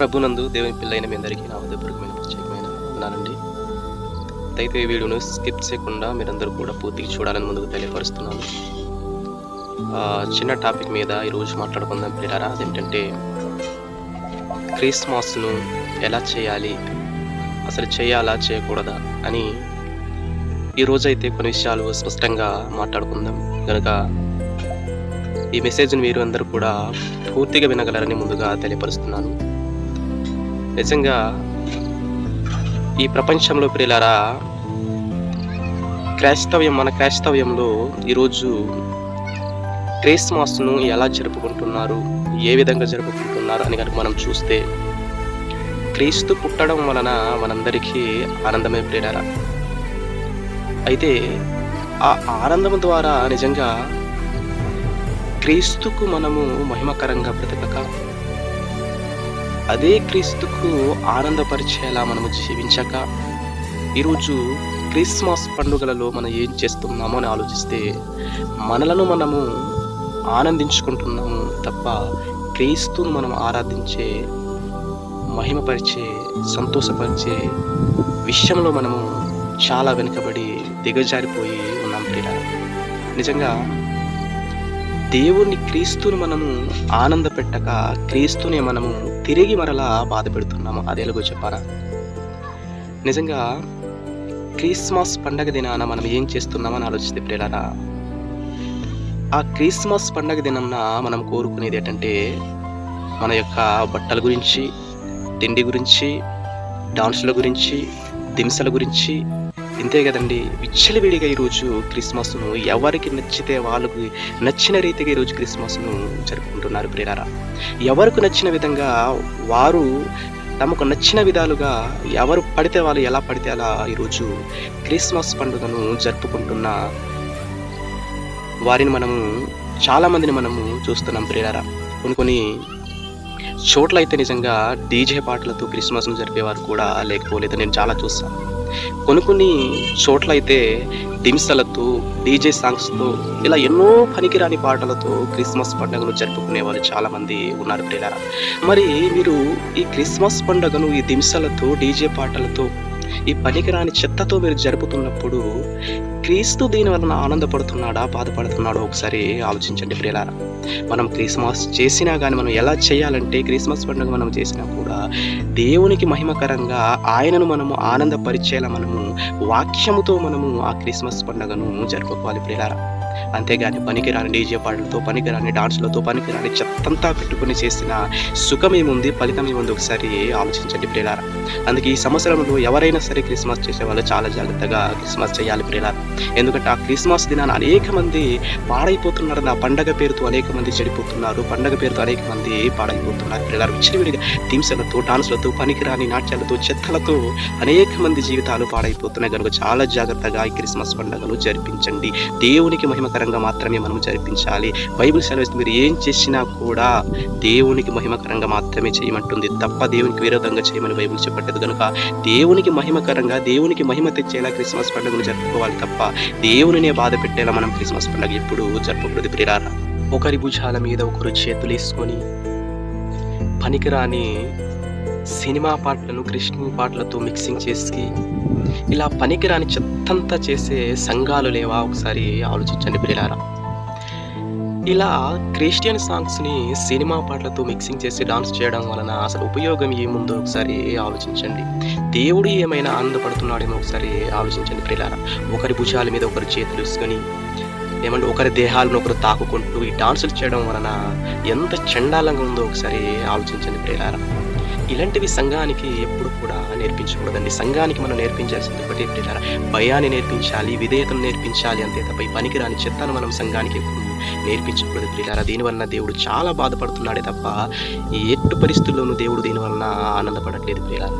ప్రభునందు దేవుని పిల్లైన మీ అందరికీ నా హృదయపూర్వకమైన ప్రత్యేకమైన వందనాలండి. అయితే ఈ వీడియోను స్కిప్ చేయకుండా మీరందరూ కూడా పూర్తిగా చూడాలని ముందుకు తెలియపరుస్తున్నాను. చిన్న టాపిక్ మీద ఈరోజు మాట్లాడుకుందాం పిల్లరా అదేంటంటే క్రిస్మస్ను ఎలా చేయాలి అసలు చేయాలా చేయకూడదా అని ఈరోజు అయితే కొన్ని విషయాలు స్పష్టంగా మాట్లాడుకుందాం. కనుక ఈ మెసేజ్ని మీరు అందరూ కూడా పూర్తిగా వినగలరని ముందుగా తెలియపరుస్తున్నాను. నిజంగా ఈ ప్రపంచంలో ప్రియులారా క్రైస్తవ్యం మన క్రైస్తవ్యంలో ఈరోజు క్రిస్మస్ను ఎలా జరుపుకుంటున్నారు ఏ విధంగా జరుపుకుంటున్నారు అని కనుక మనం చూస్తే క్రీస్తు పుట్టడం వలన మనందరికీ ఆనందమే ప్రేరారా అయితే ఆ ఆనందం ద్వారా నిజంగా క్రీస్తుకు మనము మహిమకరంగా బ్రతకక అదే క్రీస్తుకు ఆనందపరిచేలా మనము జీవించక ఈరోజు క్రిస్మస్ పండుగలలో మనం ఏం చేస్తున్నామో అని ఆలోచిస్తే మనలను మనము ఆనందించుకుంటున్నాము తప్ప క్రీస్తును మనం ఆరాధించే మహిమపరిచే సంతోషపరిచే విషయంలో మనము చాలా వెనుకబడి దిగజారిపోయి ఉన్నాం ప్రియ నిజంగా దేవుని క్రీస్తుని మనము ఆనంద పెట్టక క్రీస్తుని మనము తిరిగి మరలా బాధ పెడుతున్నాము అది ఎలాగో చెప్పారా నిజంగా క్రిస్మస్ పండగ దినాన మనం ఏం చేస్తున్నామని ఆలోచిస్తే ప్రియులారా ఆ క్రిస్మస్ పండగ దినంన మనం కోరుకునేది ఏంటంటే మన యొక్క బట్టల గురించి తిండి గురించి డాన్సుల గురించి దింసల గురించి ఇంతే కదండి. విచ్చలవిడిగా ఈరోజు క్రిస్మస్ను ఎవరికి నచ్చితే వాళ్ళకి నచ్చిన రీతిగా ఈరోజు క్రిస్మస్ను జరుపుకుంటున్నారు ప్రియారా ఎవరికి నచ్చిన విధంగా వారు తమకు నచ్చిన విధాలుగా ఎవరు పడితే వాళ్ళు ఎలా పడితే అలా ఈరోజు క్రిస్మస్ పండుగను జరుపుకుంటున్న వారిని మనము చాలా మందిని మనము చూస్తున్నాం ప్రియారా కొన్ని కొన్ని చోట్ల అయితే నిజంగా డీజే పాటలతో క్రిస్మస్ను జరిపేవారు కూడా లేకపోలేదు. నేను చాలా చూస్తాను కొన్ని కొన్ని చోట్ల అయితే దింసలతో డీజే సాంగ్స్తో ఇలా ఎన్నో పనికిరాని పాటలతో క్రిస్మస్ పండుగను జరుపుకునే వాళ్ళు చాలామంది ఉన్నారు ప్రియులారా. మరి మీరు ఈ క్రిస్మస్ పండుగను ఈ దింసలతో డీజే పాటలతో ఈ పనికిరాని చెత్తతో మీరు జరుపుతున్నప్పుడు క్రీస్తు దీని వలన ఆనందపడుతున్నాడా బాధపడుతున్నాడో ఒకసారి ఆలోచించండి ప్రియులారా. మనం క్రిస్మస్ చేసినా కానీ మనం ఎలా చేయాలంటే క్రిస్మస్ పండుగ మనం చేసినా కూడా దేవునికి మహిమకరంగా ఆయనను మనము ఆనందపరిచేలా మనము వాక్యముతో మనము ఆ క్రిస్మస్ పండుగను జరుపుకోవాలి ప్రియులారా. అంతేగాని పనికిరాని డీజే పాటలతో పనికిరాని డాన్సులతో పనికిరాని చెత్తంతా పెట్టుకుని చేసిన సుఖం ఏముంది ఫలితం ఏముంది ఒకసారి ఆలోచించండి ప్రియులారా. అందుకే ఈ సంవత్సరంలో ఎవరైనా సరే క్రిస్మస్ చేసేవాళ్ళు చాలా జాగ్రత్తగా క్రిస్మస్ చేయాలి ప్రియులారా. ఎందుకంటే ఆ క్రిస్మస్ దినాన అనేక మంది పాడైపోతున్నారు. ఆ పండగ పేరుతో అనేక మంది చెడిపోతున్నారు. పండగ పేరుతో అనేక మంది పాడైపోతున్నారు ప్రియులారా. విచ్చలవిడిగా థీమ్స్లతో డాన్స్లతో పనికిరాని నాట్యాలతో చెత్తలతో అనేక మంది జీవితాలు పాడైపోతున్నాయి. కనుక చాలా జాగ్రత్తగా ఈ క్రిస్మస్ పండుగను జరిపించండి. దేవునికి మహిమకరంగా మాత్రమే మనం జరిపించాలి. బైబిల్ సెలవిస్తే మీరు ఏం చేసినా కూడా దేవునికి మహిమకరంగా మాత్రమే చేయమంటుంది. తప్ప దేవునికి విరోధంగా చేయమని బైబిల్ చెప్పట్లేదు కనుక దేవునికి మహిమకరంగా దేవునికి మహిమ తెచ్చేలా క్రిస్మస్ పండుగను జరుపుకోవాలి తప్ప దేవునినే బాధ పెట్టేలా మనం క్రిస్మస్ పండుగ ఎప్పుడు జరుపుకూడదు ప్రిరారా ఒకరి భుజాల మీద ఒకరు చేతులు వేసుకొని పనికిరాని సినిమా పాటలను కృష్ణ పాటలతో మిక్సింగ్ చేసి ఇలా పనికిరాని చెత్తంతా చేసే సంఘాలు లేవా? ఒకసారి ఆలోచించండి ప్రియులారా. ఇలా క్రిస్టియన్ సాంగ్స్ని సినిమా పాటలతో మిక్సింగ్ చేసి డాన్స్ చేయడం వలన అసలు ఉపయోగం ఏముందో ఒకసారి ఆలోచించండి. దేవుడు ఏమైనా ఆనందపడుతున్నాడేమో ఒకసారి ఆలోచించండి ప్రియులారా. ఒకరి భుజాల మీద ఒకరి చేతులు వేసుకొని ఏమంటే ఒకరి దేహాలను ఒకరు తాకుకుంటూ ఈ డాన్సులు చేయడం వలన ఎంత చండాలంగా ఉందో ఒకసారి ఆలోచించండి ప్రియులారా. ఇలాంటివి సంఘానికి ఎప్పుడు కూడా నేర్పించకూడదండి. సంఘానికి మనం నేర్పించాల్సింది ఒకటి ప్రియులారా భయాన్ని నేర్పించాలి విధేయతను నేర్పించాలి అంతే తప్ప ఈ పనికిరాని చెత్తను మనం సంఘానికి ఎప్పుడు నేర్పించకూడదు ప్రియులారా దీనివలన దేవుడు చాలా బాధపడుతున్నాడే తప్ప ఈ ఎట్టు పరిస్థితుల్లోనూ దేవుడు దీనివలన ఆనందపడట్లేదు ప్రియులారా